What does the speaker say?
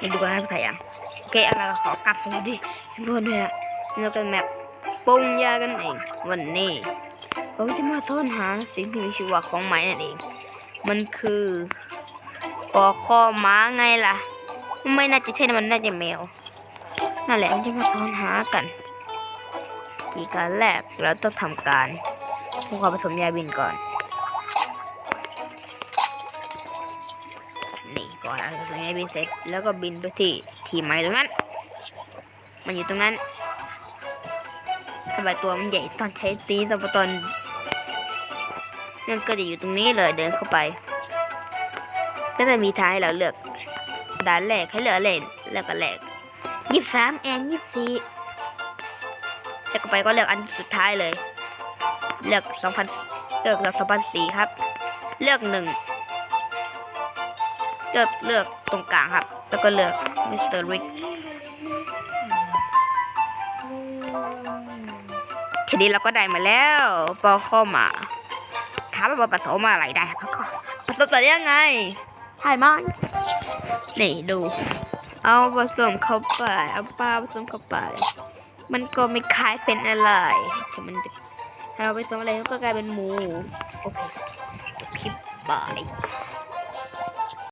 มาดูกันนะพี่ไผ่ยังโอเคเอาขอกลับสวัสดีทุกคนด้วยนะแล้วกันแมปปงยากันเองวันนี้ผมจะมาซ่อนหาสิ่งที่มีชีวะของไม้นั่นเอง มันคือปอคอม้าไงล่ะ ไม่น่าจะใช่นมันน่าจะแมว นั่นแหละผมจะมาซ่อนหากันทีการแรกเราต้องทำการทำความผสมยาบินก่อน นี่ก่อนเราผสมยาบินเสร็จแล้วก็บินไปที่ทีไม้ตรงนั้น มันอยู่ตรงนั้นทำไมตัวมันใหญ่ตอนใช้ตีตอนตอนมันก็จะอยู่ตรงนี้เลยเดินเข้าไป ก็จะมีทางให้เราเลือกด่านแรกให้เลือกเล่นแล้วก็แรกยี่สามแอนยี่สี่แล้วก็ไปก็เลือกอันสุดท้ายเลย เลือกสองพันเลือกเลือกสองพันสี่ครับ เลือกหนึ่ง เลือกเลือกตรงกลางครับ แล้วก็เลือกมิสเตอร์ริกทีนี้เราก็ได้มาแล้วปอเข้ามาถามว่าผสมอะไรได้แล้วก็ผสมแต่ยังไงใช่ไหมนี่ดู เอาผสมเข้าไป เอาปลาผสมเข้าไป มันก็ไม่คล้ายเป็นอะไรแต่มันจะถ้าเราไปผสมอะไรมันก็กลายเป็นหมู โอเคจบคลิปบาย